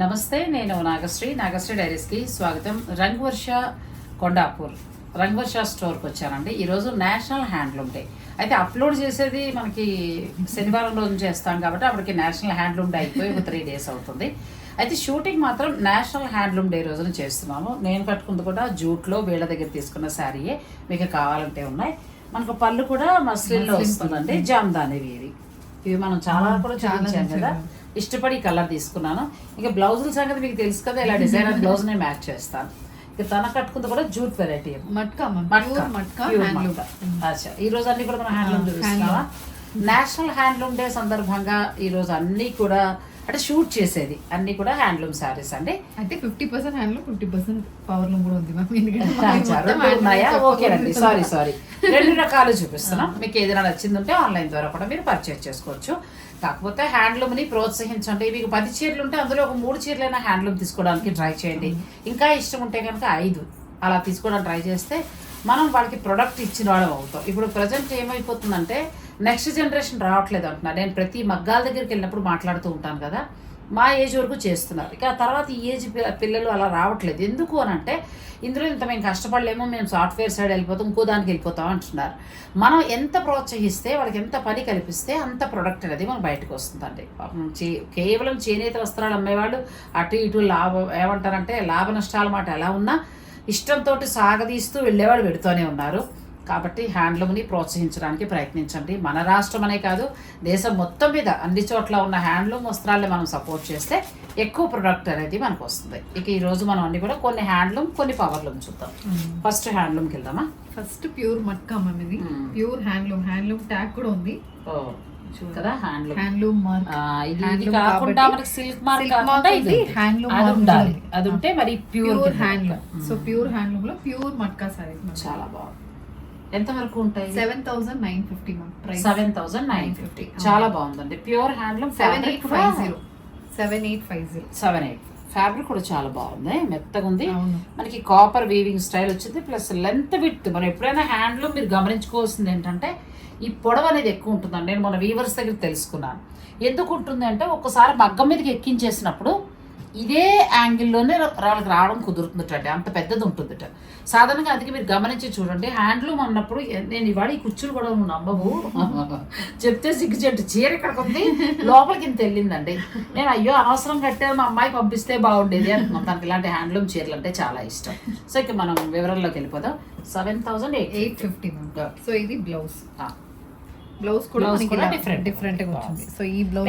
నమస్తే నేను నాగశ్రీ. నాగశ్రీ డైరీస్కి స్వాగతం. రంగవర్ష కొండాపూర్. రంగవర్ష స్టోర్కి వచ్చానండి. ఈరోజు నేషనల్ హ్యాండ్లూమ్ డే. అయితే అప్లోడ్ చేసేది మనకి శనివారం రోజు చేస్తాం కాబట్టి అప్పటికి నేషనల్ హ్యాండ్లూమ్ డే అయిపోయి ఒక త్రీ డేస్ అవుతుంది. అయితే షూటింగ్ మాత్రం నేషనల్ హ్యాండ్లూమ్ డే రోజున చేస్తున్నాము. నేను కట్టుకుంది కూడా జూట్లో వీళ్ళ దగ్గర తీసుకున్న శారీయే. మీకు కావాలంటే ఉన్నాయి. మనకు పళ్ళు కూడా మస్లిన్లో వస్తుందండి. జామ్దాని ఇవి ఇవి మనం చాలా కూడా చూపించాం కదా. ఇష్టపడి కలర్ తీసుకున్నాను. ఇంకా బ్లౌజుల సంగతి మీకు తెలుసు కదా ఇలా డిజైనర్ బ్లౌజ్ నేను మ్యాచ్ చేస్తాను. ఇక తన కట్టుకుంది కూడా జూట్ వెరైటీ. మట్కా. అచ్చా. ఈ రోజు అన్ని కూడా మనం హ్యాండ్లూమ్ చూపిస్తున్నావా నేషనల్ హ్యాండ్లూమ్ డే సందర్భంగా ఈ రోజు అన్ని కూడా అంటే షూట్ చేసేది అన్ని కూడా హ్యాండ్లూమ్ శారీస్ అండి. అయితే fifty percent handloom fifty percent power loom కూడా ఉంది మ్యామ్. ఓకేనండి సారీ సారీ. రెండు రకాలు చూపిస్తున్నాం. మీకు ఏదైనా నచ్చింది ఉంటే ఆన్లైన్ ద్వారా కూడా మీరు పర్చేస్ చేసుకోవచ్చు. కాకపోతే హ్యాండ్లూమ్ని ప్రోత్సహించండి. మీకు పది చీరలు ఉంటే అందులో ఒక మూడు చీరలైనా హ్యాండ్లూమ్ తీసుకోవడానికి ట్రై చేయండి. ఇంకా ఇష్టం ఉంటే కనుక ఐదు అలా తీసుకోవడానికి ట్రై చేస్తే మనం వాళ్ళకి ప్రొడక్ట్ ఇచ్చిన వాళ్ళం అవుతాం. ఇప్పుడు ప్రజెంట్ ఏమైపోతుందంటే నెక్స్ట్ జనరేషన్ రావట్లేదు అంటున్నారు నేను ప్రతి మగ్గాల దగ్గరికి వెళ్ళినప్పుడు మాట్లాడుతూ ఉంటాను కదా. మా ఏజ్ వరకు చేస్తున్నారు. ఇక తర్వాత ఈ ఏజ్ పిల్లలు అలా రావట్లేదు. ఎందుకు అని అంటే ఇందులో ఇంత మేము కష్టపడలేమో మేము సాఫ్ట్వేర్ సైడ్ వెళ్ళిపోతాం ఇంకో దానికి వెళ్ళిపోతాం అంటున్నారు. మనం ఎంత ప్రోత్సహిస్తే వాళ్ళకి ఎంత పని కల్పిస్తే అంత ప్రొడక్ట్ అనేది మనకు బయటకు వస్తుందండి. పాపం చే- కేవలం చేనేత వస్త్రాలు అమ్మేవాళ్ళు అటు ఇటు లాభం ఏమంటారంటే లాభ నష్టాల మాట ఎలా ఉన్నా ఇష్టంతో సాగదీస్తూ వెళ్ళేవాళ్ళు పెడుతూనే ఉన్నారు. కాబట్టి హ్యాండ్లూమ్ని ప్రోత్సహించడానికి ప్రయత్నించండి. మన రాష్ట్రం అనే కాదు దేశం మొత్తం మీద అన్ని చోట్ల ఉన్న హ్యాండ్లూమ్ వస్త్రాల్ని మనం సపోర్ట్ చేస్తే ఎక్కువ ప్రొడక్ట్ అనేది మనకు వస్తుంది ఇక ఈ రోజు మనం అన్ని కూడా కొన్ని హ్యాండ్లూమ్ కొన్ని పవర్లూమ్ చూద్దాం. ఫస్ట్ హ్యాండ్లూమ్కి వెళ్దామా? ఫస్ట్ ప్యూర్ మట్కా మ్యామ్ ఇది. Pure handloom. హ్యాండ్లూమ్ ట్యాగ్ కూడా ఉంది. కదా హ్యాండ్లూమ్. హ్యాండ్లూమ్ ఇది కాకుండా మనకి సిల్క్ మార్క్ కాకుండా ఇది handloom అది ఉండాలి. ఉంటే మరి ప్యూర్ హ్యాండ్లూమ్. సో ప్యూర్ హ్యాండ్లూమ్లో ప్యూర్ మట్కా సారీస్ చాలా బాగుంది. ఎంత వరకు ఉంటాయి? Seven thousand nine fifty ma'am price seven thousand nine fifty. చాలా బాగుందండి. Pure handloom seven eight five zero seven eight five zero seven eight fabric కూడా చాలా బాగుంది. మెత్తగా ఉంది. మనకి కాపర్ వీవింగ్ స్టైల్ వచ్చింది. ప్లస్ లెంత్ విత్ మనం ఎప్పుడైనా హ్యాండ్లూమ్ మీరు గమనించుకోవాల్సింది ఏంటంటే ఈ పొడవు అనేది ఎక్కువ ఉంటుందండి. నేను మన వీవర్స్ దగ్గర తెలుసుకున్నాను. ఎందుకు ఉంటుంది అంటే ఒక్కసారి మగ్గం మీదకి ఎక్కించేసినప్పుడు ఇదే యాంగిల్లోనే వాళ్ళకి రావడం కుదురుతుందట అంత పెద్దది ఉంటుందట. సాధారణంగా అందుకే మీరు గమనించి చూడండి. హ్యాండ్లూమ్ అన్నప్పుడు నేను ఇవాళ ఈ కుర్చీలు కూడా నువ్వు నమ్మవు. చెప్తే సిగ్గుచెట్టు చీర ఇక్కడికి ఉంది లోపలికి ఇంత వెళ్ళిందండి. నేను అయ్యో అనవసరం కట్టాను మా అమ్మాయి పంపిస్తే బాగుండేది అనుకున్నాను తనకి ఇలాంటి హ్యాండ్లూమ్ చీరలు అంటే చాలా ఇష్టం. సో ఇక మనం వివరంలోకి వెళ్ళిపోదాం. Seven thousand eight eight fifty so ఇది బ్లౌజ్. బ్లౌజ్ కూడా. డిఫరెంట్గా వచ్చింది. సో ఈ బ్లౌజ్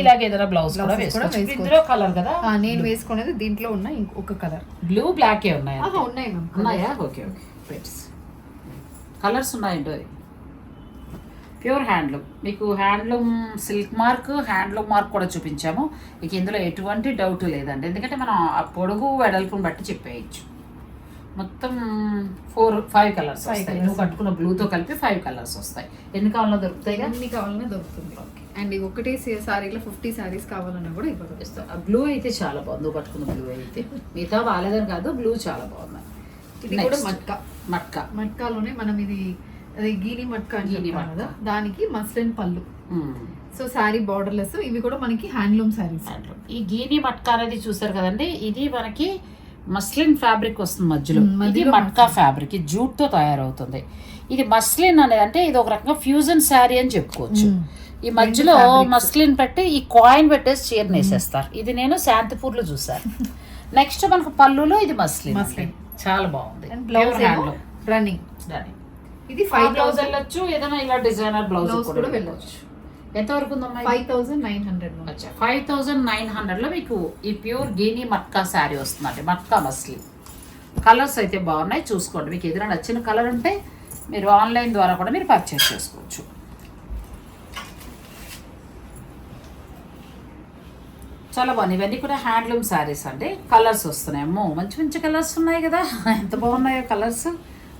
ఇలాగే ఏదైనా బ్లౌజ్ కూడా వేసుకోవచ్చు. ఇందులో కలర్ కదా? నేను వేసుకునేది దీంట్లో ఉన్న ఇంకొక కలర్ బ్లూ బ్లాక్ ఏ ఉన్నాయి? ఆహా ఉన్నాయి మ్యామ్ ఉన్నాయా? ఓకే ఓకే పెట్స్ కలర్స్ ఉన్నాయండి ప్యూర్ హ్యాండ్లూమ్ మీకు handloom silk mark handloom mark కూడా చూపించాము. ఇక ఇందులో ఎటువంటి డౌట్ లేదండి. ఎందుకంటే మనం ఆ పొడుగు వెడల్పుని బట్టి చెప్పేయచ్చు. మొత్తం ఫోర్ ఫైవ్ కలర్స్ వస్తాయి. నువ్వు కట్టుకున్న బ్లూతో కలిపి ఫైవ్ కలర్స్ వస్తాయి. ఎన్ని కావాలో దొరుకుతాయి ఎన్ని కావాలన్నా దొరుకుతుంది. అండ్ ఒకటే సారీలో ఫిఫ్టీ సారీస్ కావాలన్నా కూడా ఇవ్వగలుగుతాం. బ్లూ అయితే చాలా బాగుంది. నువ్వు కట్టుకున్న బ్లూ అయితే. మిగతా బాగాలేదని కాదు బ్లూ చాలా బాగుంది. ఇది కూడా. మట్కా. మట్కా. మట్కాలోనే మనం ఇది అది గీని మట్కా అని గీని చెప్తాం మట్కా. కదా దానికి మస్లిన్ పళ్ళు. మ్మ్. So sari borderless. ఇవి కూడా మనకి హ్యాండ్లూమ్ శారీస్. ఈ గీని మట్కా అనేది చూసారు కదండి? ఇది మనకి మస్లిన్ ఫ్యాబ్రిక్ వస్తుంది మధ్యలో. ఇది మట్కా ఫ్యాబ్రిక్ ఇది జూట్తో తయారవుతుంది. ఇది మస్లిన్ అనేది అంటే ఇది ఒక రకంగా ఫ్యూజన్ శారీ అని చెప్పుకోవచ్చు. ఈ మధ్యలో. మస్లిన్ పెట్టి ఈ కాయిన్ పెట్టేసి చీర వేసేస్తారు ఇది నేను శాంతిపూర్లో చూసాను నెక్స్ట్ మనకు పళ్ళులో ఇది మస్లిన్ Muslin. చాలా బాగుంది. బ్లౌజ్. రన్నింగ్. దాని. ఇది ఫైవ్ థౌసండ్ వెళ్ళొచ్చు ఏదైనా ఇలా డిజైనర్ బ్లౌజ్ కూడా వెళ్ళొచ్చు. ఎంత వరకు ఉందమ్మా? Five thousand nine hundred five thousand nine హండ్రెడ్లో మీకు ఈ ప్యూర్ గీనీ మట్కా శారీ వస్తుందండి. మట్కా మస్లీ. కలర్స్ అయితే బాగున్నాయి. చూసుకోండి. మీకు ఏదైనా నచ్చిన కలర్ ఉంటే మీరు ఆన్లైన్ ద్వారా కూడా మీరు పర్చేస్ చేసుకోవచ్చు. చాలా బాగున్నాయి. ఇవన్నీ కూడా హ్యాండ్లూమ్ శారీస్ అండి. కలర్స్ వస్తున్నాయి. అమ్మో మంచి మంచి కలర్స్ ఉన్నాయి కదా. ఎంత బాగున్నాయో కలర్స్.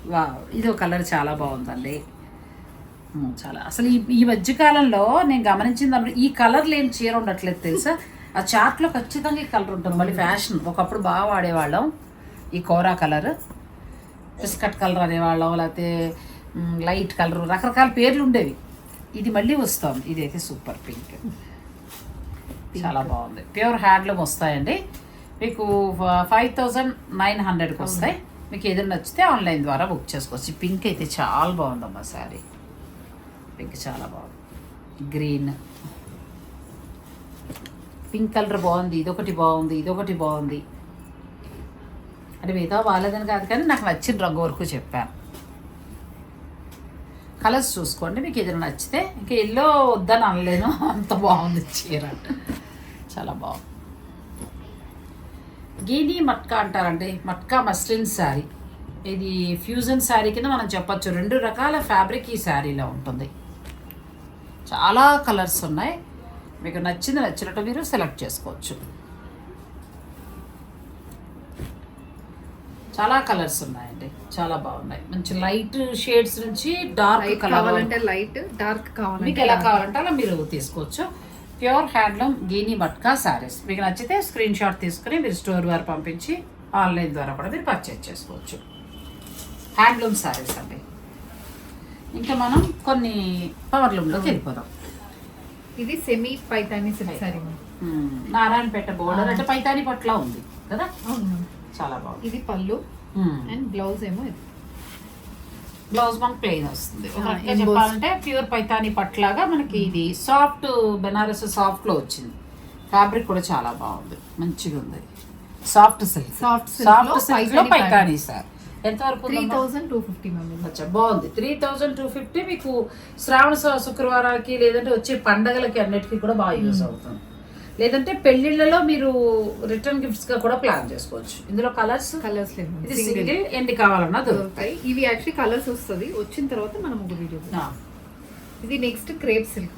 వా ఇది ఒక కలర్ చాలా బాగుందండి. చాలా. అసలు ఈ ఈ మధ్యకాలంలో నేను గమనించింది ఈ కలర్ లేని చీర ఉండట్లేదు తెలుసా? ఆ చార్ట్లో ఖచ్చితంగా ఈ కలర్ ఉంటుంది. మళ్ళీ ఫ్యాషన్ ఒకప్పుడు బాగా వాడేవాళ్ళం ఈ కోరా కలర్ బిస్కట్ కలర్ అనేవాళ్ళం లేకపోతే లైట్ కలర్ రకరకాల పేర్లు ఉండేవి. ఇది మళ్ళీ వస్తాం ఇదైతే సూపర్ పింక్. చాలా బాగుంది. ప్యూర్ హ్యాండ్లూమ్ వస్తాయండి. మీకు ఫైవ్ థౌజండ్ నైన్ హండ్రెడ్కి వస్తాయి. మీకు ఏదైనా నచ్చితే ఆన్లైన్ ద్వారా బుక్ చేసుకోవచ్చు. పింక్ అయితే చాలా బాగుందమ్మా శారీ. పింక్ చాలా బాగుంది. గ్రీన్ పింక్ కలర్ బాగుంది ఇదొకటి బాగుంది ఇదొకటి బాగుంది. అంటే మిగతా బాగాలేదని కాదు కానీ నాకు నచ్చిన రంగు వరకు చెప్పాను కలర్స్ చూసుకోండి మీకు ఏదైనా నచ్చితే ఇంకా ఎల్లో వద్దని అనలేను. అంత బాగుంది చీర. చాలా బాగుంది. గీని మట్కా అంటారండి. మట్కా మస్లిన్ శారీ ఇది ఫ్యూజన్ శారీ కింద మనం చెప్పచ్చు. రెండు రకాల ఫ్యాబ్రిక్ ఈ శారీలో ఉంటుంది. చాలా కలర్స్ ఉన్నాయి. మీకు నచ్చింది నచ్చినట్టు మీరు సెలెక్ట్ చేసుకోవచ్చు. చాలా కలర్స్ ఉన్నాయండి. చాలా బాగున్నాయి. మంచి లైట్ షేడ్స్ నుంచి డార్క్ కలర్ కావాలంటే లైట్ డార్క్ మీకు కావాలంటే ఎలా కావాలంటే అలా మీరు తీసుకోవచ్చు. ప్యూర్ హ్యాండ్లూమ్ గీని మట్కా శారీస్. మీకు నచ్చితే స్క్రీన్ షాట్ తీసుకుని మీరు స్టోర్ వారు పంపించి ఆన్లైన్ ద్వారా కూడా మీరు పర్చేజ్ చేసుకోవచ్చు. హ్యాండ్లూమ్ శారీస్ అండి. ఇంకా మనం కొన్ని పవర్లూమ్లోకి వెళ్ళిపోదాం. ఇది సెమీ పైతాని సారీ. మ్మ్. నారాయణపేట బోర్డర్ అంటే పైతాని పట్ల ఉంది కదా? చాలా బాగుంది. ఇది పళ్ళు. అండ్ బ్లౌజ్ ఏమో ఇది. బ్లౌజ్ మనకు ప్లెయిన్ వస్తుంది. చెప్పాలంటే ప్యూర్ పైతాని పట్లాగా మనకి ఇది సాఫ్ట్ బెనారస్ సాఫ్ట్లో వచ్చింది. ఫ్యాబ్రిక్ కూడా చాలా బాగుంది. మంచిగా ఉంది సాఫ్ట్ సిల్క్లో సాఫ్ట్ సిల్క్లో పైతాని సార్ ఎంత వరకు three? Thousand two fifty ma'am అచ్చా బాగుంది. త్రీ థౌజండ్ టూ ఫిఫ్టీ మీకు శ్రావణ శు- శుక్రవారాలకి లేదంటే వచ్చే పండగలకి అన్నిటికీ కూడా బాగా యూజ్ అవుతుంది. లేదంటే పెళ్ళిళ్ళలో మీరు రిటర్న్ గిఫ్ట్స్గా కూడా ప్లాన్ చేసుకోవచ్చు. ఇందులో కలర్స్? కలర్స్ ఇది సింగిల్. ఎన్ని కావాలన్నా దొరుకుతాయి. ఇవి యాక్చువల్లీ కలర్స్ వస్తుంది. వచ్చిన తర్వాత మనం ఒక వీడియో. ఇది next crepe silk.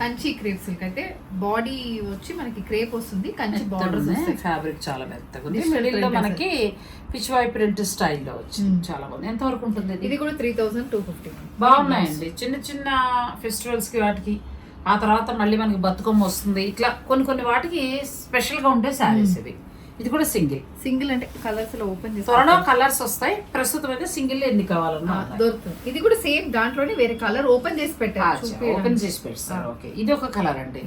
Kanchi crepe silk అయితే బాడీ వచ్చి మనకి క్రేప్ వస్తుంది కంచి బార్డర్స్ ఫ్యాబ్రిక్ చాలా మెత్తగా ఉంది మనకి పిచ్వాయ్ ప్రింట్ స్టైల్లో వచ్చింది. Hmm. చాలా బాగుంది. ఎంత వరకు ఉంటుంది ఇది కూడా త్రీ థౌజండ్ టూ ఫిఫ్టీ బాగున్నాయండి. చిన్న చిన్న ఫెస్టివల్స్కి వాటికి. ఆ తర్వాత మళ్ళీ మనకి బతుకమ్మ వస్తుంది. ఇట్లా కొన్ని కొన్ని వాటికి స్పెషల్గా ఉండే శారీస్ Hmm. ఇవి. ఇది కూడా సింగిల్. సింగిల్ అంటే కలర్స్లో ఓపెన్ చేసి త్వరలో కలర్స్ వస్తాయి. ప్రస్తుతం అయితే సింగిల్ ఎన్ని కావాలన్నా. దొరుకుతుంది. ఇది కూడా సేమ్ దాంట్లోనే వేరే కలర్ ఓపెన్ చేసి పెట్టారు. ఓపెన్ చేసి పెడతారు. ఓకే. ఇది ఒక కలర్ అండి.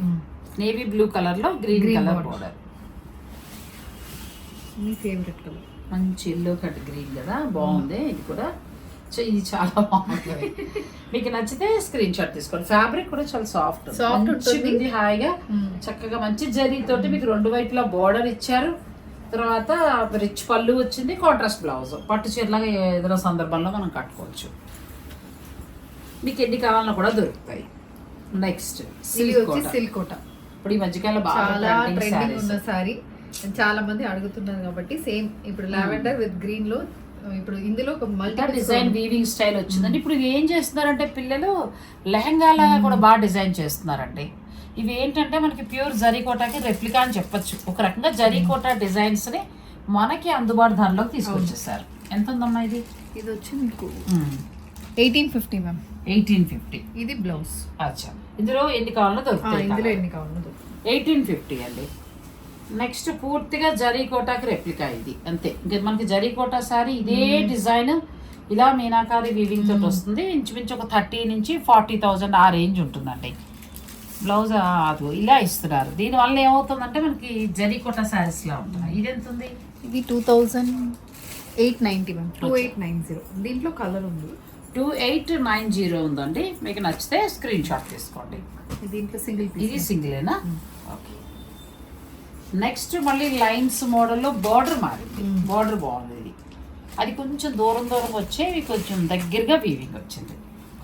నేవీ బ్లూ కలర్లో గ్రీన్ కలర్. బోర్డర్ మీ ఫేవరెట్ కలర్ మంచి ఎల్లో కట్ గ్రీన్ కదా? బాగుంది. ఇది కూడా సో ఇది చాలా బాగుంది. మీకు నచ్చితే స్క్రీన్ షాట్ తీసుకోండి. ఫ్యాబ్రిక్ కూడా చాలా సాఫ్ట్ మంచిగా ఉంటుంది. హాయిగా. చక్కగా మంచి జరీ తోటి మీకు రెండు వైపులా బోర్డర్ ఇచ్చారు. తర్వాత రిచ్ పళ్ళు వచ్చింది కాంట్రాస్ట్ బ్లౌజ్ పట్టు చీరలాగా ఏదైనా సందర్భంలో మనం కట్టుకోవచ్చు. మీకు ఎన్ని కావాలన్నా కూడా దొరుకుతాయి. నెక్స్ట్ సిల్క్ వచ్చి సిల్క్ కోట. ఇప్పుడు ఈ మధ్యకాలంలో బాగా చాలా ట్రెండింగ్ ట్రెండింగ్ ఉన్న సారీస్ సారీ చాలా మంది అడుగుతున్నారు కాబట్టి సేమ్ ఇప్పుడు లావెండర్ విత్ గ్రీన్లో ఇప్పుడు ఇందులో ఒక మల్టీ డిజైన్ వీవింగ్ స్టైల్ వచ్చిందండి. ఇప్పుడు ఇవి ఏం చేస్తున్నారంటే పిల్లలు లెహంగాలాగా కూడా బాగా డిజైన్ చేస్తున్నారండి. ఇవి ఏంటంటే మనకి ప్యూర్ జరీకోటాకి రెప్లికా అని చెప్పొచ్చు. ఒక రకంగా జరీకోటా డిజైన్స్ని మనకి అందుబాటు ధరలోకి తీసుకొచ్చేసారు ఎంత ఉందమ్మా ఇది? ఇది వచ్చి మీకు? Eighteen fifty ma'am. Eighteen fifty. ఇది బ్లౌజ్. అచ్చా. ఇందులో ఎన్ని కావాలో ఇందులో దొరుకుతాయి ఎన్ని కావాలో దొరుకుతాయి. ఎయిటీన్ ఫిఫ్టీ అండి. నెక్స్ట్ పూర్తిగా జరీ కోటాకి రెప్లికా ఇది. అంతే. ఇంకా మనకి జరీ కోటా సారీ ఇదే డిజైన్. ఇలా మీనాకారి వీవింగ్ తోటి వస్తుంది. ఇంచుమించు ఒక థర్టీ నుంచి ఫార్టీ థౌజండ్ ఆ రేంజ్ ఉంటుందండి. బ్లౌజ్ అది ఇలా ఇస్తున్నారు. దీనివల్ల ఏమవుతుందంటే మనకి జరీ కోటా శారీస్ లా ఉంటున్నాయి. ఇది ఎంత ఉంది ఇది two thousand eight ninety ma'am. Two eight nine zero. దీంట్లో కలర్ ఉంది. టూ ఎయిట్ నైన్ జీరో ఉందండి. మీకు నచ్చితే స్క్రీన్ షాట్ తీసుకోండి. దీంట్లో సింగిల్ ఇది సింగిలేనా? ఓకే నెక్స్ట్ మళ్ళీ లైన్స్ మోడల్లో బార్డర్ మారింది. Hmm. బార్డర్ బాగుంది. ఇది అది కొంచెం దూరం దూరం వచ్చే కొంచెం దగ్గరగా వీవింగ్ వచ్చింది.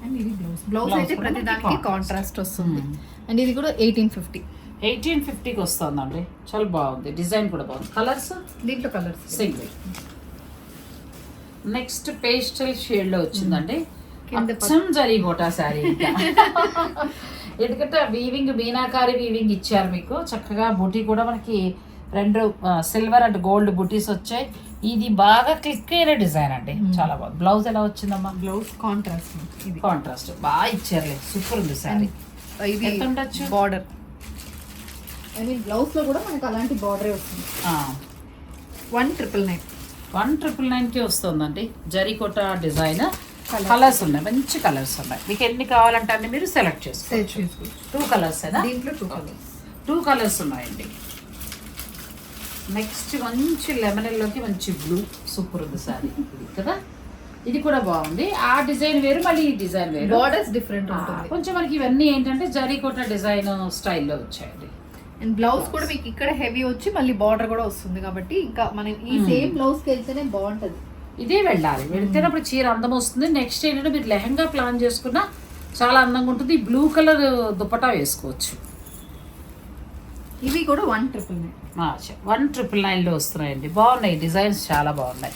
అండ్ ఇది బ్లౌజ్ బ్లౌజ్ అయితే ప్రతి దానికి. కాంట్రాస్ట్ వస్తుంది. Hmm. అండ్ ఇది కూడా ఎయిటీన్ ఫిఫ్టీ ఎయిటీన్ ఫిఫ్టీకి వస్తుందండి. చాలా బాగుంది. డిజైన్ కూడా బాగుంది. కలర్స్ దీంట్లో కలర్స్ సింగిల్ నెక్స్ట్ పేస్టల్ షేడ్లో వచ్చిందండి. కింద అచ్చం జరిగోటా శారీ ఇంకా ఎందుకంటే వీవింగ్ మీనాకారి వీవింగ్ ఇచ్చారు మీకు. చక్కగా బుటీ కూడా మనకి రెండు సిల్వర్ అండ్ గోల్డ్ బుటీస్ వచ్చాయి. ఇది బాగా క్లిక్ అయిన డిజైన్ అండి. చాలా బాగుంది బ్లౌజ్ ఎలా వచ్చిందమ్మా? బ్లౌజ్ కాంట్రాస్ట్ ఇది. కాంట్రాస్ట్. బాగా ఇచ్చారులే. సూపర్ ఉంది శారీ ఇది ఉండొచ్చు? బార్డర్. ఐ మీన్ బ్లౌజ్లో కూడా మనకు అలాంటి బార్డరే వస్తుంది. One triple nine. One triple నైన్కి వస్తుందండి. జరికోట డిజైన్. కలర్స్ ఉన్నాయి. మంచి కలర్స్ ఉన్నాయి. మీకు ఎన్ని కావాలంటే అన్ని మీరు సెలెక్ట్ చేసుకోవచ్చు. టూ కలర్స్ దీంట్లో టూ కలర్స్ టూ కలర్స్ ఉన్నాయండి. నెక్స్ట్ మంచి లెమనల్లోకి మంచి బ్లూ సూపర్ ఉంది సారీ. కదా? ఇది కూడా బాగుంది. ఆ డిజైన్ వేరు మళ్ళీ ఈ డిజైన్ వేరు. బార్డర్స్ డిఫరెంట్ కొంచెం మనకి ఇవన్నీ ఏంటంటే జరీ కొట్టిన డిజైన్ స్టైల్లో వచ్చాయండి. అండ్ బ్లౌజ్ కూడా మీకు ఇక్కడ హెవీ వచ్చి మళ్ళీ బార్డర్ కూడా వస్తుంది కాబట్టి ఇంకా మనం ఈ సేమ్ బ్లౌజ్కి వెళ్తేనే బాగుంటది. ఇదే వెళ్ళాలి. వెళ్తేనప్పుడు చీర అందం వస్తుంది. నెక్స్ట్ ఏంటంటే మీరు లెహంగా ప్లాన్ చేసుకున్నా చాలా అందంగా ఉంటుంది. బ్లూ కలర్ దుపటా వేసుకోవచ్చు. ఇవి కూడా one triple nine one triple నైన్లో వస్తున్నాయండి. బాగున్నాయి డిజైన్స్ చాలా బాగున్నాయి.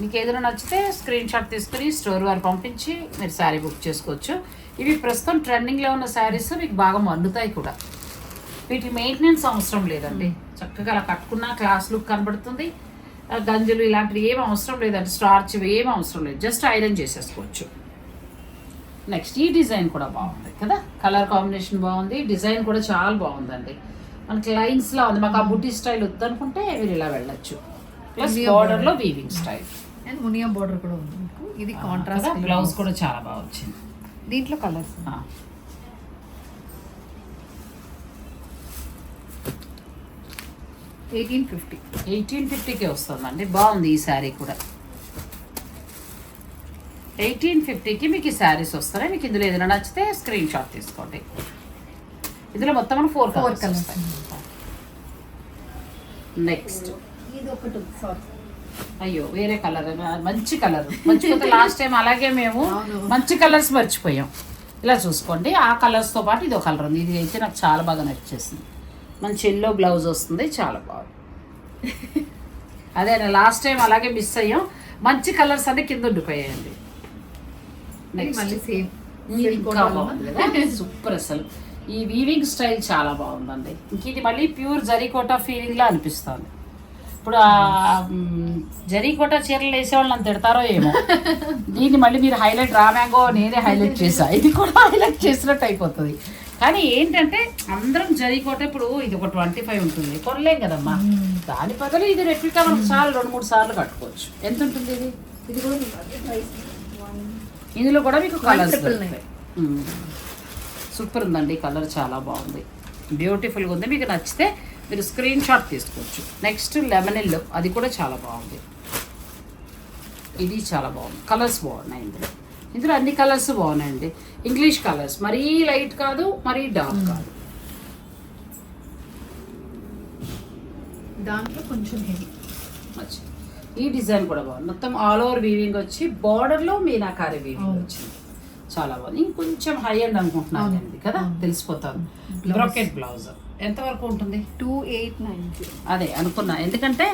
మీకు ఏదైనా నచ్చితే స్క్రీన్ షాట్ తీసుకుని స్టోర్ వారు పంపించి మీరు శారీ బుక్ చేసుకోవచ్చు. ఇవి ప్రస్తుతం ట్రెండింగ్లో ఉన్న శారీస్ మీకు బాగా మన్నుతాయి కూడా. వీటి మెయింటెనెన్స్ అవసరం లేదండి. చక్కగా అలా కట్టుకున్న క్లాస్ లుక్ కనబడుతుంది. గంజులు ఇలాంటివి ఏం అవసరం లేదండి. స్టార్చ్ ఏం అవసరం లేదు. జస్ట్ ఐరన్ చేసేసుకోవచ్చు. నెక్స్ట్ ఈ డిజైన్ కూడా బాగుంది కదా? కలర్ కాంబినేషన్ బాగుంది డిజైన్ కూడా చాలా బాగుందండి. మనకి లైన్స్ లా ఉంది. మాకు ఆ బుటీ స్టైల్ వద్దనుకుంటే మీరు ఇలా వెళ్ళొచ్చు. ప్లస్ Munia బార్డర్లో weaving style and Munia border కూడా ఉంది ఇది కాంట్రాస్ట్ బ్లౌజ్ కూడా చాలా బాగా వచ్చింది. దీంట్లో కలర్స్. ఎయిటీన్ ఫిఫ్టీ ఎయిటీన్ ఫిఫ్టీకి వస్తుందండి. బాగుంది ఈ శారీ కూడా. ఎయిటీన్ ఫిఫ్టీకి మీకు ఈ శారీస్ వస్తాయి. మీకు ఇందులో ఏదైనా నచ్చితే స్క్రీన్ షాట్ తీసుకోండి. ఇందులో మొత్తం ఫోర్ ఫోర్ కలర్స్ వస్తాయి. నెక్స్ట్ ఇది ఒకటి సారీ అయ్యో వేరే కలర్ మంచి కలర్ మంచిగా లాస్ట్ టైం అలాగే మేము. మంచి కలర్స్ మర్చిపోయాం. ఇలా చూసుకోండి. ఆ కలర్స్తో పాటు ఇది ఒక కలర్ ఉంది. ఇది అయితే నాకు చాలా బాగా నచ్చేసింది. మంచి ఎల్లో బ్లౌజ్ వస్తుంది. చాలా బాగుంది. అదే లాస్ట్ టైం అలాగే మిస్ అయ్యాం. మంచి కలర్స్ అన్ని కింద ఉండిపోయాయండి. మళ్ళీ సేమ్. సూపర్ అసలు. ఈ వీవింగ్ స్టైల్ చాలా బాగుందండి. ఇంక ఇది మళ్ళీ ప్యూర్ జరీకోటా ఫీలింగ్ లా అనిపిస్తుంది. ఇప్పుడు ఆ జరీకోటా చీరలు వేసే వాళ్ళని తిడతారో ఏమో. దీన్ని మళ్ళీ మీరు హైలైట్ రామ్యాంగో నేనే హైలైట్ చేసా. ఇది కూడా హైలైట్ చేసినట్టు అయిపోతుంది. కానీ ఏంటంటే అందరం జరీకోట ఇప్పుడు ఇది ఒక ట్వంటీ ఫైవ్ ఉంటుంది. కొనలేం కదమ్మా. దాని బదులు ఇది రెప్లికా మనం సార్లు రెండు మూడు సార్లు కట్టుకోవచ్చు. ఎంత ఉంటుంది ఇది? ఇది కూడా ఇందులో కూడా మీకు కలర్స్. సూపర్ ఉందండి కలర్ చాలా బాగుంది. బ్యూటిఫుల్గా ఉంది మీకు నచ్చితే మీరు స్క్రీన్ షాట్ తీసుకోవచ్చు. నెక్స్ట్ లెమన్ ఎల్లో అది కూడా చాలా బాగుంది. ఇది చాలా బాగుంది. కలర్స్ బాగున్నాయి ఇందులో. ఇందులో అన్ని కలర్స్ బాగున్నాయండి. ఇంగ్లీష్ కలర్స్ మరీ లైట్ కాదు మరీ డార్క్ కాదు. దాంట్లో కొంచెం హెవీ ఈ డిజైన్ కూడా బాగుంది. మొత్తం ఆల్ ఓవర్ వీవింగ్ వచ్చి బార్డర్లో మీనాకారి వీవింగ్. వచ్చింది. చాలా బాగుంది. ఇంకొంచెం హై అండ్ అనుకుంటున్నాను కదా. తెలిసిపోతాను. బ్రాకెట్ బ్లౌజ్ ఎంత వరకు ఉంటుంది? టూ ఎయిట్ నైన్ అదే అనుకున్నా. ఎందుకంటే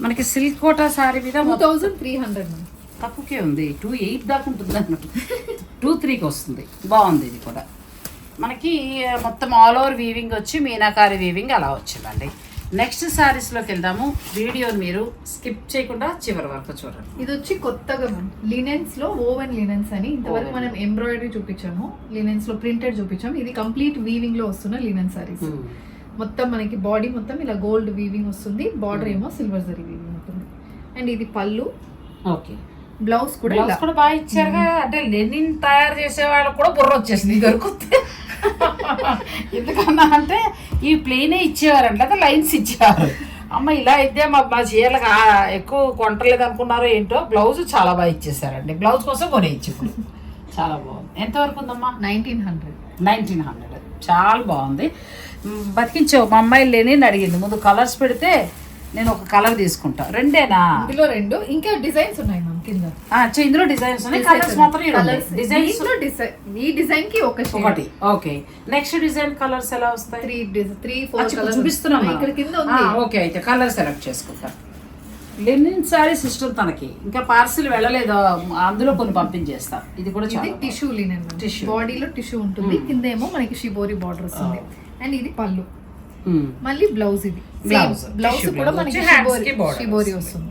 మనకి సిల్క్ కోటా సారీ మీద టూ థౌజండ్ త్రీ హండ్రెడ్ తక్కువకే ఉంది. టూ ఎయిట్ దాకా ఉంటుంది అన్నట్టు టూ త్రీకి వస్తుంది. బాగుంది ఇది కూడా. మనకి మొత్తం ఆల్ ఓవర్ వీవింగ్ వచ్చి మీనాకారి వీవింగ్ అలా వచ్చిందండి. నెక్స్ట్ శారీస్లోకి వెళ్దాము. వీడియోని మీరు స్కిప్ చేయకుండా చివరి వరకు చూడండి. ఇది వచ్చి కొత్తగా లినెన్స్లో ఓవెన్ లినెన్స్ అని ఇంతవరకు. మనం ఎంబ్రాయిడరీ చూపించాము. లినెన్స్లో ప్రింటెడ్ చూపించాము. ఇది కంప్లీట్ వీవింగ్లో వస్తున్న లినెన్ సారీస్ మొత్తం మనకి బాడీ మొత్తం ఇలా గోల్డ్ వీవింగ్ వస్తుంది. బార్డర్ ఏమో సిల్వర్ జరీ వీవింగ్ ఉంటుంది. అండ్ ఇది పళ్ళు. ఓకే బ్లౌజ్ కూడా కూడా బాగా ఇచ్చారుగా. అంటే లెనిన్ తయారు చేసే వాళ్ళకి కూడా బుర్ర వచ్చేసింది. దొరుకుతే. ఎందుకన్నా అంటే ఈ ప్లేనే ఇచ్చేవారంట లేదా లైన్స్ ఇచ్చేవారు. అమ్మ ఇలా అయితే మా మా చీరలకు ఆ- ఎక్కువ కొంటలేదు అనుకున్నారో ఏంటో బ్లౌజ్ చాలా బాగా ఇచ్చేసారండి. బ్లౌజ్ కోసం కొని ఇప్పుడు చాలా బాగుంది. ఎంతవరకు ఉందమ్మా? నైన్టీన్ హండ్రెడ్ నైన్టీన్ హండ్రెడ్ చాలా బాగుంది. బతికించావు మా అమ్మాయి లేని అడిగింది. ముందు కలర్స్ పెడితే నేను ఒక కలర్ తీసుకుంటా. రెండేనా? ఇందులో రెండు. ఇంకా డిజైన్స్ ఉన్నాయి మ్యామ్ కింద. చ- ఇందులో డిజైన్స్ ఉన్నాయి. కలర్స్ మాత్రం డిజైన్స్ ఈ డిజైన్కి ఒక ఒకటి. ఓకే. నెక్స్ట్ డిజైన్ కలర్స్ ఎలా వస్తాయి? త్రీ త్రీ ఫోర్ చూపిస్తున్నాం. ఇక్కడ కింద ఉంది. ఓకే అయితే కలర్ సెలెక్ట్ చేసుకుంటా. లెనిన్ సారీ సిస్టమ్ తనకి. ఇంకా పార్సిల్ వెళ్ళలేదు. అందులో కొన్ని పంపించేస్తా. ఇది కూడా. Tissue linen Tissue. బాడీలో టిష్యూ ఉంటుంది. కింద ఏమో మనకి షిబోరి బార్డర్ వస్తుంది. అండ్ ఇది పళ్ళు. మళ్ళీ బ్లౌజ్ ఇది. బ్లౌజ్ కూడా మనకి షిబోరి వస్తుంది. వస్తుంది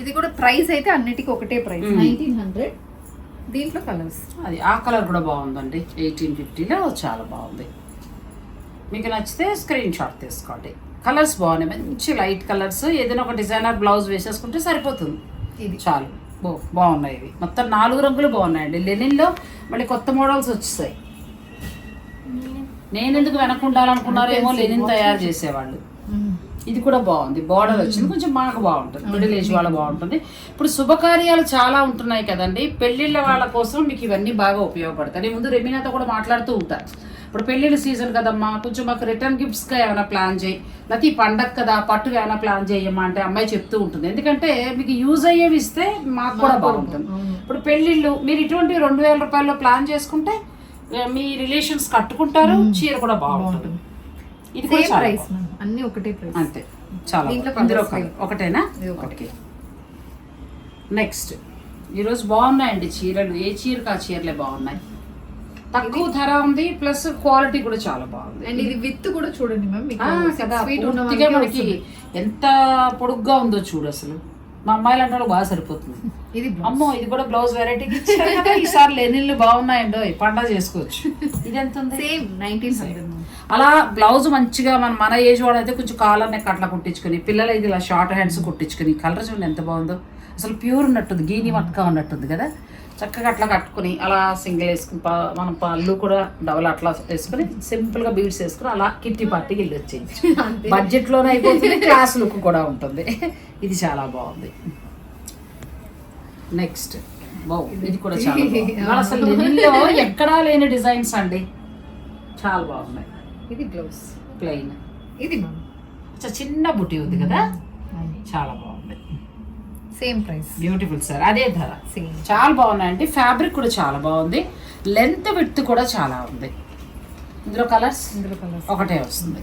ఇది కూడా ప్రైస్ అయితే అన్నిటికీ ఒకటే ప్రైస్ Hmm. నైన్టీన్ హండ్రెడ్ దీంట్లో కలర్స్ అది ఆ కలర్ కూడా బాగుందండి. ఎయిటీన్ ఫిఫ్టీలో చాలా బాగుంది. మీకు నచ్చితే స్క్రీన్ షాట్ తీసుకోండి. కలర్స్ బాగున్నాయి. మంచి లైట్ కలర్స్ ఏదైనా ఒక డిజైనర్ బ్లౌజ్ వేసేసుకుంటే సరిపోతుంది. ఇది. చాలు. బో బాగున్నాయి ఇవి. మొత్తం నాలుగు రంగులు బాగున్నాయండి. లెనిన్లో మళ్ళీ కొత్త మోడల్స్ వచ్చేసాయి. నేను ఎందుకు వెనక ఉండాలనుకున్నారేమో లెనిన్ తయారు చేసేవాళ్ళు. ఇది కూడా బాగుంది. బార్డర్ వచ్చింది. కొంచెం మాకు బాగుంటుంది. మిడిల్ ఏజ్ వాళ్ళ బాగుంటుంది. ఇప్పుడు శుభకార్యాలు చాలా ఉంటున్నాయి కదండి. పెళ్ళిళ్ళ వాళ్ళ కోసం మీకు ఇవన్నీ బాగా ఉపయోగపడతాయి. నేను ముందు రెమీనాతో కూడా మాట్లాడుతూ ఉంటాను ఇప్పుడు పెళ్ళిళ్ళ సీజన్ కదమ్మా. కొంచెం మాకు రిటర్న్ గిఫ్ట్స్గా ఏమైనా ప్లాన్ చేయి. లేకపోతే ఈ పండగ కదా పట్టుగా ఏమైనా ప్లాన్ చేయమ్మా అంటే అమ్మాయి చెప్తూ ఉంటుంది. ఎందుకంటే మీకు యూజ్ అయ్యేవి ఇస్తే మాకు కూడా బాగుంటుంది. ఇప్పుడు పెళ్ళిళ్ళు మీరు ఇటువంటి రెండు వేల రూపాయల్లో ప్లాన్ చేసుకుంటే మీ రిలేషన్స్ కట్టుకుంటారు చీర కూడా బాగుంటుంది. ఇది కూడా ప్రైస్ అన్ని ఒకటే ప్రైస్. అంతే చాలా. ఇందులో. ఒకటేనా? ఒకటి. నెక్స్ట్. ఈరోజు బాగున్నాయండి చీరలు. ఏ చీరకు ఆ చీరలే బాగున్నాయి? తక్కువ ధర ఉంది ప్లస్ క్వాలిటీ కూడా చాలా బాగుంది. అండ్ ఇది విత్ కూడా చూడండి మ్యామ్ కదా. మనకి. ఎంత పొడుగ్గా ఉందో చూడు అసలు. మా అమ్మాయిలు అంటే బాగా సరిపోతుంది. ఇది అమ్మో ఇది కూడా బ్లౌజ్ వెరైటీకి ఇచ్చారు కదా. ఈసారి లెనిన్లు బాగున్నాయండో పండగ చేసుకోవచ్చు. ఇది ఎంత ఉంది? సేమ్ నైన్టీన్ అలా బ్లౌజ్ మంచిగా మన మన ఏజ్ వాడైతే కొంచెం కాలర్ నెక్ అట్లా కుట్టించుకొని పిల్లలు ఇది ఇలా షార్ట్ హ్యాండ్స్ కుట్టించుకొని కలర్ చూడండి ఎంత బాగుందో. అసలు ప్యూర్ ఉన్నట్టుంది గీని మట్కా ఉన్నట్టుంది కదా. చక్కగా అట్లా కట్టుకుని అలా సింగిల్ వేసుకుని మన పళ్ళు కూడా డబల్ అట్లా వేసుకుని సింపుల్గా బీడ్స్ వేసుకుని అలా కిట్టి పార్టీకి వెళ్ళి వచ్చేయచ్చు బడ్జెట్ లోనే అయిపోతుంది క్లాస్ లుక్ కూడా ఉంటుంది. ఇది చాలా బాగుంది. నెక్స్ట్ ఇది కూడా చాలా అసలు లెనిన్లో ఎక్కడా లేని డిజైన్స్ అండి. చాలా బాగున్నాయి. ఇది బ్లౌజ్ ప్లెయిన్ ఇది చిన్న బుట్టి ఉంది కదా? చాలా బాగుంది. సేమ్ ప్రైస్ బ్యూటిఫుల్ సార్ అదే ధర. సేమ్ చాలా బాగున్నాయండి ఫ్యాబ్రిక్ కూడా చాలా బాగుంది. లెంత్ విత్ కూడా చాలా ఉంది. ఇందులో కలర్స్ ఇందులో కలర్స్ ఒకటే వస్తుంది.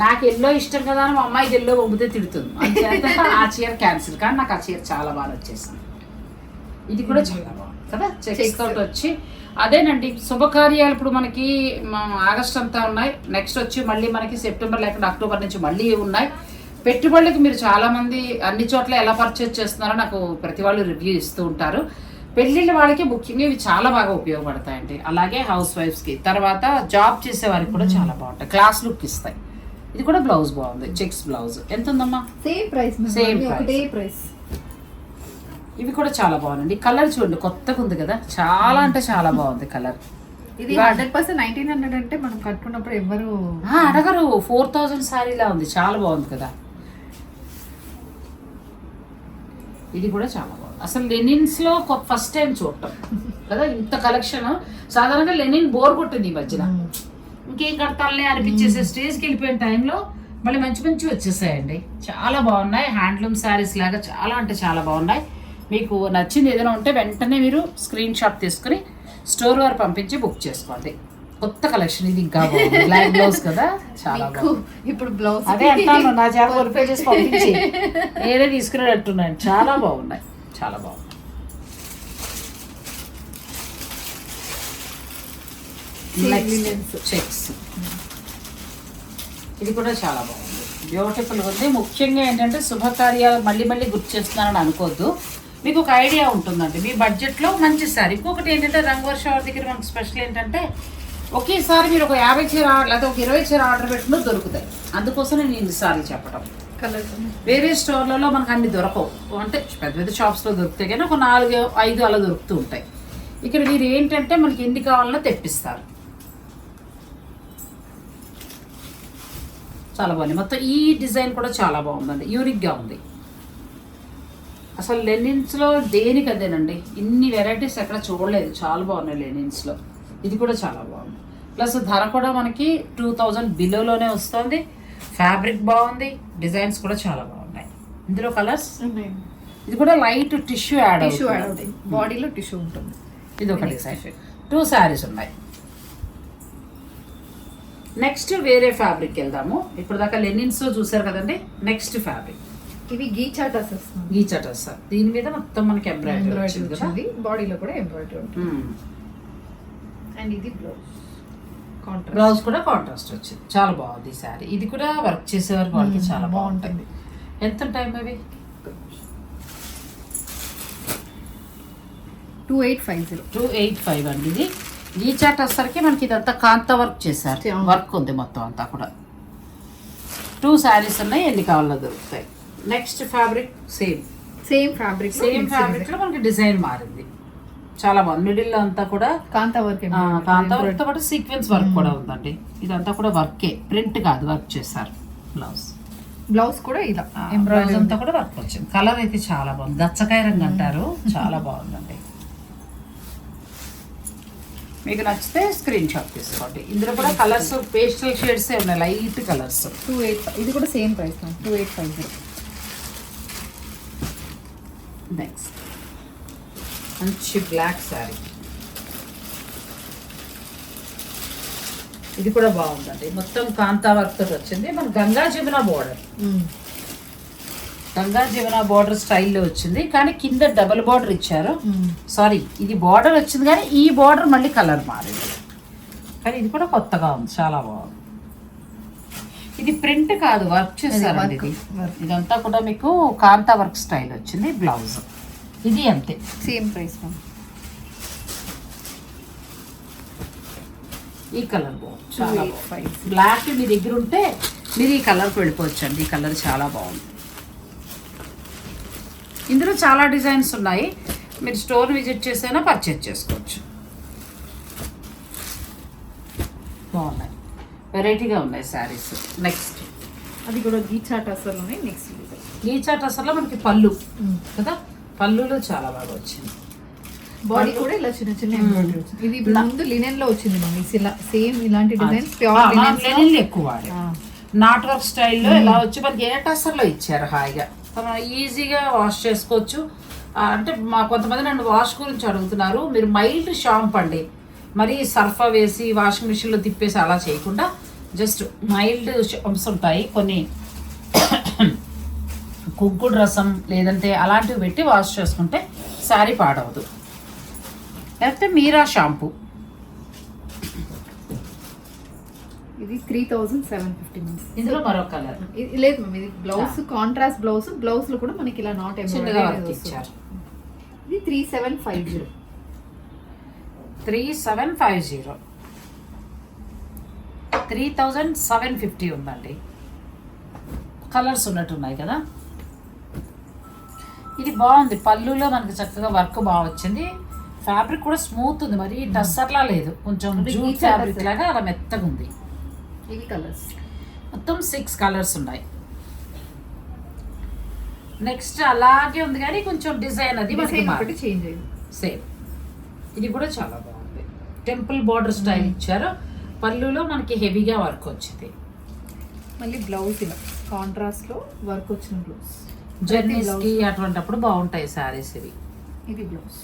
నాకు ఎల్లో ఇష్టం కదా అని మా అమ్మాయికి ఎల్లో పంపితే తిడుతుంది. ఆ చీర క్యాన్సిల్ కానీ నాకు ఆ చీర చాలా బాగా వచ్చేసింది ఇది కూడా చాలా బాగుంది కదా? Checks Checks. తోటి వచ్చి అదేనండి శుభకార్యాలు ఇప్పుడు మనకి ఆగస్ట్ అంతా ఉన్నాయి. నెక్స్ట్ వచ్చి మళ్ళీ మనకి సెప్టెంబర్ లేకుండా అక్టోబర్ నుంచి మళ్ళీ ఉన్నాయి. పెట్టుబడులకు మీరు చాలా మంది అన్ని చోట్ల ఎలా పర్చేజ్ చేస్తున్నారో నాకు ప్రతి వాళ్ళు రివ్యూ ఇస్తూ ఉంటారు. పెళ్ళిళ్ళ వాళ్ళకి ముఖ్యంగా ఇవి చాలా బాగా ఉపయోగపడతాయండి. అలాగే హౌస్ వైఫ్స్కి తర్వాత జాబ్ చేసే వారికి కూడా చాలా బాగుంటాయి. క్లాస్ లుక్ ఇస్తాయి. ఇది కూడా బ్లౌజ్ బాగుంది. Checks blouse. ఎంత ఉందమ్మా సేమ్ ప్రైస్. ఒకటే ప్రైస్ ఇవి కూడా చాలా బాగుందండి కలర్ చూడండి కొత్తగా ఉంది కదా? చాలా అంటే చాలా బాగుంది కలర్ ఇది హండ్రెడ్ పర్సెంట్ నైన్టీన్ హండ్రెడ్ అంటే మనం కట్టుకున్నప్పుడు ఎవరు అడగరు. ఫోర్ థౌజండ్ శారీలా ఉంది. చాలా బాగుంది కదా? ఇది కూడా చాలా బాగుంది. అసలు లెనిన్స్లో ఫస్ట్ టైం చూడటం కదా? ఇంత కలెక్షన్ సాధారణంగా లెనిన్ బోర్ కొట్టింది ఈ మధ్యన. ఇంకేం కడతాలే అనిపించేసే స్టేజ్కి వెళ్ళిపోయిన టైంలో మళ్ళీ మంచి మంచి వచ్చేసాయండి. చాలా బాగున్నాయి. హ్యాండ్లూమ్ శారీస్ లాగా చాలా అంటే చాలా బాగున్నాయి. మీకు నచ్చింది ఏదైనా ఉంటే వెంటనే మీరు స్క్రీన్ షాట్ తీసుకుని స్టోర్ వారు పంపించి బుక్ చేసుకోండి. కొత్త కలెక్షన్ ఇది ఇంకా బాగుంది. బ్లాక్ బ్లౌజ్ కదా? చాలా ఇప్పుడు బ్లౌజ్ అదే అంటాను నా చేత కొలిపే చేసి పంపించి. నేనే తీసుకునేటట్టున్నాను. చాలా బాగున్నాయి. చాలా బాగున్నాయి. చెక్స్ ఇది కూడా చాలా బాగుంది. బ్యూటిఫుల్ ఉంది. ముఖ్యంగా ఏంటంటే శుభకార్యాలు మళ్ళీ మళ్ళీ గుర్తు చేస్తున్నానని అనుకోవద్దు మీకు ఒక ఐడియా ఉంటుందండి. మీ బడ్జెట్లో మంచి సారీ ఇంకొకటి ఏంటంటే రంగు వర్ష వారి దగ్గర మనకు స్పెషల్ ఏంటంటే ఒకేసారి మీరు ఒక యాభై చీర లేదా ఒక ఇరవై చీర ఆర్డర్ పెట్టినా దొరుకుతాయి. అందుకోసం నేను ఇన్నిసార్లు చెప్పడం వేరే స్టోర్లలో మనకు అన్ని దొరకవు. అంటే పెద్ద పెద్ద షాప్స్లో దొరుకుతాయి కానీ ఒక నాలుగు ఐదు అలా దొరుకుతూ ఉంటాయి. ఇక్కడ వీరు ఏంటంటే మనకి ఎన్ని కావాలన్నా తెప్పిస్తారు. చాలా బాగుంది. మొత్తం ఈ డిజైన్ కూడా చాలా బాగుందండి. యూనిక్గా ఉంది. అసలు లెనిన్స్లో దేనికి అదేనండి? ఇన్ని వెరైటీస్ ఎక్కడ చూడలేదు. చాలా బాగున్నాయి లెనిన్స్లో. ఇది కూడా చాలా బాగుంది. ప్లస్ ధర కూడా మనకి టూ థౌజండ్ బిలోలోనే వస్తుంది. ఫ్యాబ్రిక్ బాగుంది. డిజైన్స్ కూడా చాలా బాగున్నాయి. ఇందులో కలర్స్? ఇది కూడా light tissue add tissue add అవుతుంది బాడీలో టిష్యూ ఉంటుంది. ఇది ఒక డిజైన్ టూ శారీస్ ఉన్నాయి. నెక్స్ట్ వేరే ఫ్యాబ్రిక్ వెళ్దాము. ఇప్పుడు దాకా లెనిన్స్ చూసారు కదండి? Next fabric. ఇవి గీచా డ్రెస్సెస్ ఈ చటస్ దీని మీద మొత్తం మనకి ఎంబ్రాయిడరీ వచ్చింది బాడీలో కూడా ఎంబ్రాయిడరీ ఉంటుంది. అండ్ ఇది బ్లౌజ్. బ్లౌజ్ కూడా కాంట్రాస్ట్ వచ్చింది. చాలా బాగుంది ఈ శారీ. ఇది కూడా వర్క్ చేసేవారు వాళ్ళకి చాలా బాగుంటుంది. బాగుంటుంది. ఎంత టైం అవి? Two eight five zero. Two eight five అండి ఇది. ఈ చాట్ వచ్చేసరికి మనకి ఇదంతా కాంత వర్క్ చేశారు. వర్క్ ఉంది మొత్తం అంతా కూడా. టూ శారీస్ ఉన్నాయి ఎన్ని కావాలో దొరుకుతాయి. Next fabric same same fabric same ఫ్యాబ్రిక్లో మనకి డిజైన్ మారింది. చాలా బాగుంది. మిడిల్ అంతా కూడా కాంతా వర్క్ కాంతా వర్క్తో పాటు సీక్వెన్స్ వర్క్ కూడా ఉందండి. ఇదంతా కూడా వర్కే ప్రింట్ కాదు వర్క్ చేశారు. బ్లౌజ్ బ్లౌజ్ కూడా ఇలా బ్లౌజ్ ఎంబ్రాయిడరీ అంతా కూడా వర్క్ వచ్చింది. కలర్ అయితే చాలా బాగుంది. గచ్చకాయ రంగు అంటారు. చాలా బాగుందండి. మీకు నచ్చితే స్క్రీన్ షాట్ తీసుకోండి. ఇందులో కూడా కలర్స్ పేస్టల్ షేడ్స్ ఉన్నాయి లైట్ కలర్స్ టూ ఎయిట్ ఇది కూడా same price two eight five zero next మంచి బ్లాక్ శారీ ఇది కూడా బాగుందండి. మొత్తం కాంతా వర్క్ తోటి వచ్చింది. మన గంగా జమున బోర్డర్ గంగా జమున బోర్డర్ స్టైల్లో వచ్చింది. కానీ కింద డబుల్ బార్డర్ ఇచ్చారు. సారీ ఇది బార్డర్ వచ్చింది కానీ ఈ బార్డర్ మళ్ళీ కలర్ మారింది. కానీ ఇది కూడా కొత్తగా ఉంది చాలా బాగుంది. ఇది ప్రింట్ కాదు వర్క్ చేశారండి work, ఇది. ఇదంతా కూడా మీకు కాంతా వర్క్ స్టైల్ వచ్చింది బ్లౌజ్. ఇది అంతే. సేమ్ ప్రైస్ ఈ కలర్ బాగుంది చాలా బ్లాక్ మీ దగ్గర ఉంటే మీరు ఈ కలర్కి వెళ్ళిపోవచ్చు అండి ఈ కలర్ చాలా బాగుంది. ఇందులో చాలా డిజైన్స్ ఉన్నాయి. మీరు స్టోర్ విజిట్ చేసైనా పర్చేజ్ చేసుకోవచ్చు. బాగున్నాయి. వెరైటీగా ఉన్నాయి శారీస్ నెక్స్ట్ అది కూడా గీచా టసర్లోనే నెక్స్ట్ ఈ చాట్ అసలు మనకి పళ్ళు కదా? పళ్ళులో చాలా బాగా వచ్చింది. బాడీ కూడా ఇలా చిన్న చిన్న వచ్చింది. ఇది ముందు లినెన్లో వచ్చింది మమ్మీ. ఇలా సేమ్ ఇలాంటి డిజైన్స్ ప్యూర్ లినెన్ ఎక్కువ నాట్ వర్క్ స్టైల్లో ఇలా వచ్చి మనకి ఏ టసర్లో ఇచ్చారు హాయిగా? మనం ఈజీగా వాష్ చేసుకోవచ్చు. అంటే మా కొంతమంది నన్ను వాష్ గురించి అడుగుతున్నారు. మీరు మైల్డ్ షాంప్ అండి. మరి సర్ఫా వేసి వాషింగ్ మిషన్లో తిప్పేసి అలా చేయకుండా జస్ట్ మైల్డ్ షాంప్స్ ఉంటాయి. కొన్ని కుంకుడు రసం లేదంటే అలాంటివి పెట్టి వాష్ చేసుకుంటే శారీ పాడవదు. లేకపోతే మీరా షాంపూ. ఇది త్రీ థౌజండ్ సెవెన్ ఫిఫ్టీ ఇందులో మరో కలర్. లేదు మ్యామ్ ఇది బ్లౌజ్ కాంట్రాస్ట్ బ్లౌజ్ బ్లౌజ్లో కూడా మనకి ఇలా నాట్ వర్క్ ఇచ్చారు. ఇది three seven five zero. Three seven five zero. Three thousand seven fifty ఉందండి. కలర్స్ ఉన్నట్టున్నాయి కదా? ఇది బాగుంది. పళ్ళులో మనకి చక్కగా వర్క్ బాగా వచ్చింది. ఫ్యాబ్రిక్ కూడా స్మూత్ ఉంది. మరి టస్సర్లా లేదు. కొంచెం జూట్ ఫ్యాబ్రిక్. లాగా అలా మెత్తగా ఉంది ఇవి కలర్స్ మొత్తం సిక్స్ కలర్స్ ఉన్నాయి. నెక్స్ట్ అలాగే ఉంది కానీ కొంచెం డిజైన్ అది మనకి చేంజ్ అయింది. సేమ్ ఇది కూడా చాలా బాగుంది. టెంపుల్ బార్డర్ స్టైల్ ఇచ్చారు. పళ్ళులో మనకి హెవీగా వర్క్ వచ్చింది. మళ్ళీ బ్లౌజ్ ఇలా. కాంట్రాస్ట్లో వర్క్ వచ్చిన బ్లౌజ్ జర్నీస్ blouse. కి అటువంటి అప్పుడు బాగుంటాయి శారీస్ ఇవి. ఇది బ్లౌజ్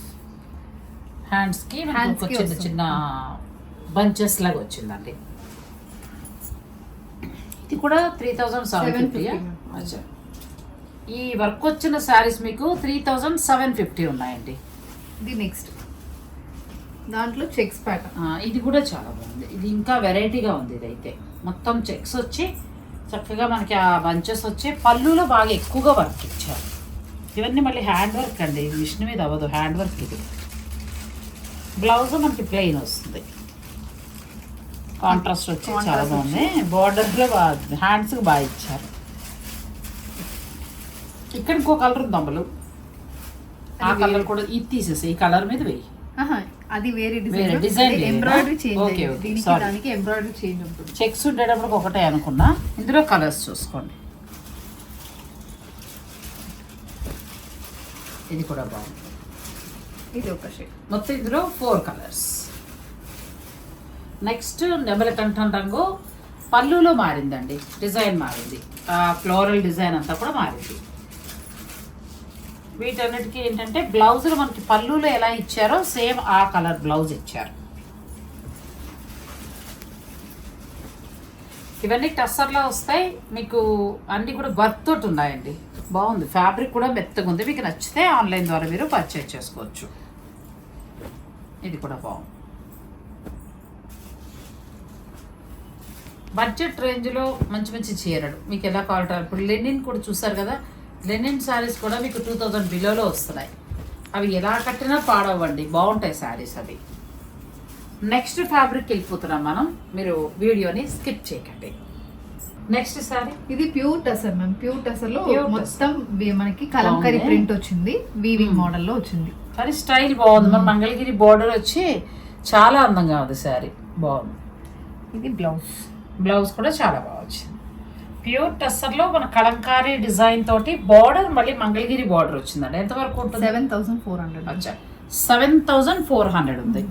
హ్యాండ్స్కి మనకు Hands ఒక కి చిన్న. చిన్న బంచెస్ లాగా వచ్చిందండి. ఇది కూడా త్రీ థౌజండ్ సెవెన్ 750 ఫిఫ్టీ ఈ వర్క్ వచ్చిన శారీస్ మీకు త్రీ థౌజండ్ సెవెన్ ఫిఫ్టీ ఉన్నాయండి. ఇది నెక్స్ట్ దాంట్లో చెక్స్ ప్యాటర్న్ ఇది కూడా చాలా బాగుంది. ఇది ఇంకా వెరైటీగా ఉంది ఇది అయితే మొత్తం చెక్స్ వచ్చి చక్కగా మనకి ఆ బంచెస్ వచ్చి పళ్ళులో బాగా ఎక్కువగా వర్క్ ఇచ్చారు. ఇవన్నీ మళ్ళీ హ్యాండ్ వర్క్ అండి. మిషన్ మీద అవ్వదు. హ్యాండ్ వర్క్ ఇది. బ్లౌజ్ మనకి ప్లెయిన్ వస్తుంది. కాంట్రాస్ట్ వచ్చి చాలా బాగుంది. బార్డర్లో బాగా హ్యాండ్స్కి బాగా ఇచ్చారు. ఇక్కడ ఇంకో కలర్ ఉంది అమ్మలు ఆ కలర్. కూడా ఇది తీసేసి ఈ కలర్ మీద వెయ్యి అది వేరే డిజైన్ వేరేనా? ఎంబ్రాయిడరీ చేంజ్ దీనికి. దానికి ఎంబ్రాయిడరీ చేంజ్ ఉంటుంది. చెక్స్ ఉండేటప్పుడు ఒకటే అనుకున్నా. ఇందులో కలర్స్ చూసుకోండి. ఇది కూడా బాగుంది. ఇది ఒక షేడ్ మొత్తం ఇందులో ఫోర్ కలర్స్ నెక్స్ట్ నెమలకంఠం రంగు పళ్ళులో మారిందండి. డిజైన్ మారింది. ఫ్లోరల్ డిజైన్ అంతా కూడా మారింది. వీటన్నిటికీ ఏంటంటే బ్లౌజులు మనకి పళ్ళులో ఎలా ఇచ్చారో సేమ్ ఆ కలర్ బ్లౌజ్ ఇచ్చారు. ఇవన్నీ టస్సర్లో వస్తాయి. మీకు అన్నీ కూడా వర్క్ తోటి ఉన్నాయండి. బాగుంది. ఫ్యాబ్రిక్ కూడా మెత్తగా ఉంది మీకు నచ్చితే ఆన్లైన్ ద్వారా మీరు పర్చేజ్ చేసుకోవచ్చు. ఇది కూడా బాగుంది. బడ్జెట్ రేంజ్లో మంచి మంచి చీరలు. మీకు ఎలా కావాలంటే ఇప్పుడు లెనిన్ కూడా చూసారు కదా? లెనిన్ శారీస్ కూడా మీకు టూ థౌజండ్ బిలోలో వస్తున్నాయి. అవి ఎలా కట్టినా పాడవండి. బాగుంటాయి శారీస్ అవి. నెక్స్ట్ ఫ్యాబ్రిక్ వెళ్ళిపోతున్నాం మనం. మీరు వీడియోని స్కిప్ చేయకండి. నెక్స్ట్ శారీ? ఇది pure tussar ma'am. Pure tussar. లో మొత్తం మనకి కలంకరీ. ప్రింట్ వచ్చింది. వీవింగ్. మోడల్లో వచ్చింది. కానీ స్టైల్ బాగుంది. మన మంగళగిరి బార్డర్ వచ్చి చాలా అందంగా ఉంది శారీ. బాగుంది. ఇది బ్లౌజ్. బ్లౌజ్ కూడా చాలా బాగా వచ్చింది. ప్యూర్ టస్సర్లో మన కలంకారీ డిజైన్ తోటి బార్డర్ మళ్ళీ మంగళగిరి బార్డర్ వచ్చిందండి. ఎంతవరకు ఉంటుంది? సెవెన్ థౌసండ్ ఫోర్ హండ్రెడ్ అచ్చా. సెవెన్ థౌజండ్ ఫోర్ హండ్రెడ్ ఉంది.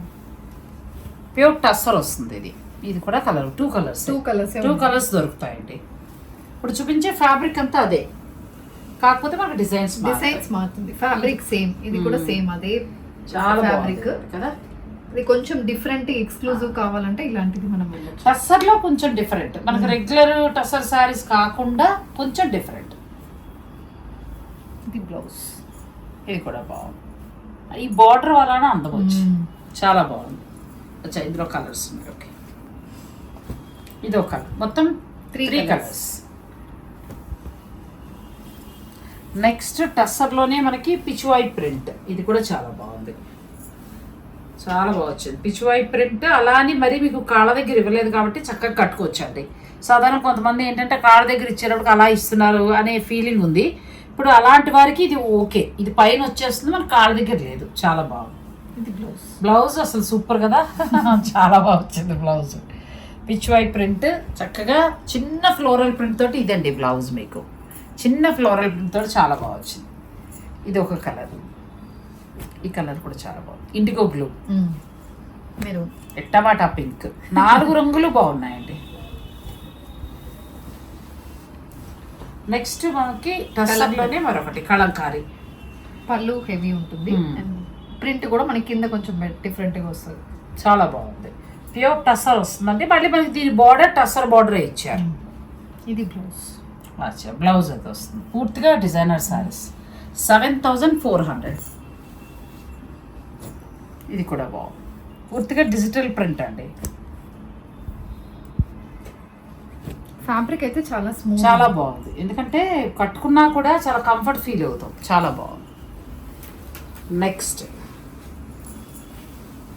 ప్యూర్ టస్సర్ వస్తుంది ఇది. ఇది కూడా colour two colours two colours two colours దొరుకుతాయండి. ఇప్పుడు చూపించే ఫ్యాబ్రిక్ అంతా అదే. కాకపోతే మనకు డిజైన్స్ డిజైన్స్ మారుతుంది. ఫ్యాబ్రిక్ సేమ్ ఇది కూడా సేమ్ అదే చాలా ఫ్యాబ్రిక్ ఫ్యాబ్రిక్ కదా. ఇది కొంచెం డిఫరెంట్ ఎక్స్క్లూజివ్ కావాలంటే ఇలాంటిది మనం వెళ్ళొచ్చు. టస్సర్లో కొంచెం డిఫరెంట్ మనకు రెగ్యులర్ టస్సర్ సారీస్ కాకుండా కొంచెం డిఫరెంట్ ఇది బ్లౌజ్ ఇది కూడా బాగుంది. ఈ బార్డర్ వలన అందం వచ్చింది చాలా బాగుంది. అచ్చా ఇందులో కలర్స్ ఉన్నాయి. ఓకే ఇది ఒక కలర్ మొత్తం త్రీ కలర్స్ నెక్స్ట్ టస్సర్లోనే మనకి పిచువాయి ప్రింట్ ఇది కూడా చాలా బాగుంది. చాలా బాగా వచ్చింది. పిచువాయి ప్రింట్ అలా అని మరి మీకు కాళ్ళ దగ్గర ఇవ్వలేదు కాబట్టి చక్కగా కట్టుకోవచ్చండి. సాధారణ కొంతమంది ఏంటంటే కాళ్ళ దగ్గర ఇచ్చేటప్పుడు అలా ఇస్తున్నారు అనే ఫీలింగ్ ఉంది. ఇప్పుడు అలాంటి వారికి ఇది ఓకే. ఇది పైన వచ్చేస్తుంది మన కాళ్ళ దగ్గర లేదు. చాలా బాగుంది. ఇది బ్లౌజ్. బ్లౌజ్ అసలు సూపర్ కదా? చాలా బాగా వచ్చింది బ్లౌజ్. పిచ్ వై ప్రింట్ చక్కగా చిన్న ఫ్లోరల్ ప్రింట్ తోటి ఇదండి బ్లౌజ్ మీకు. చిన్న ఫ్లోరల్ ప్రింట్ తోటి చాలా బాగా వచ్చింది. ఇది ఒక కలర్ ఈ కలర్ కూడా చాలా బాగుంది. Indigo blue. మీరు? Tomato pink. నాలుగు రంగులు బాగున్నాయండి. నెక్స్ట్ మనకి టస్సర్లోనే మరొకటి కలంకారీ పళ్ళు హెవీ ఉంటుంది. ప్రింట్ కూడా మనకి కింద కొంచెం డిఫరెంట్గా వస్తుంది. చాలా బాగుంది. ప్యూర్ టస్సర్ వస్తుందండి. మళ్ళీ మనకి దీని బార్డర్ టస్సర్ బార్డర్ ఇచ్చారు. ఇది బ్లౌజ్. అచ్చా బ్లౌజ్ అయితే వస్తుంది. పూర్తిగా designer saris seven thousand four hundred. ఇది కూడా బాగుంది. పూర్తిగా డిజిటల్ ప్రింట్ అండి. ఫ్యాబ్రిక్ అయితే చాలా స్మూత్ చాలా బాగుంది. ఎందుకంటే కట్టుకున్నా కూడా చాలా కంఫర్ట్ ఫీల్ అవుతాం. చాలా బాగుంది. నెక్స్ట్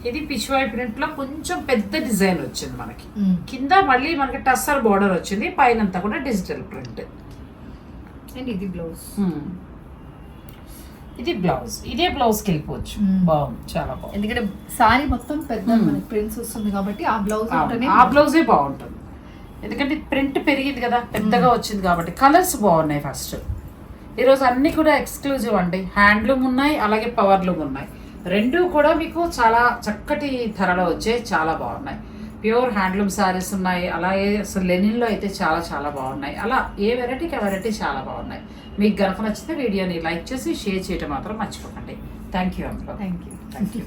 ఇది పిచ్వాయి ప్రింట్లో కొంచెం పెద్ద డిజైన్ వచ్చింది మనకి. కింద మళ్ళీ మనకి టస్సర్ బార్డర్ వచ్చింది. పైన అంతా కూడా డిజిటల్ ప్రింట్ అండ్ ఇది బ్లౌజ్ ఇది బ్లౌజ్. ఇదే బ్లౌజ్కి వెళ్ళిపోవచ్చు. బాగుంది. చాలా బాగుంది. ఎందుకంటే సారీ మొత్తం పెద్ద. మనకి ప్రింట్స్ వస్తుంది కాబట్టి ఆ బ్లౌజ్ ఆ బ్లౌజే బాగుంటుంది. ఎందుకంటే ప్రింట్ పెరిగింది కదా పెద్దగా వచ్చింది కాబట్టి కలర్స్ బాగున్నాయి ఫస్ట్. ఈరోజు అన్ని కూడా ఎక్స్క్లూజివ్ అండి. హ్యాండ్లూమ్ ఉన్నాయి అలాగే పవర్లూమ్ ఉన్నాయి. రెండు కూడా మీకు చాలా చక్కటి ధరలో వచ్చే చాలా బాగున్నాయి. ప్యూర్ హ్యాండ్లూమ్ శారీస్ ఉన్నాయి. అలాగే అసలు లెనిన్లో అయితే చాలా చాలా బాగున్నాయి. అలా ఏ వెరైటీకి ఆ వెరైటీ చాలా బాగున్నాయి. మీకు గనక నచ్చితే వీడియోని లైక్ చేసి షేర్ చేయడం మాత్రం మర్చిపోకండి. థ్యాంక్ యూ అందులో thank you thank you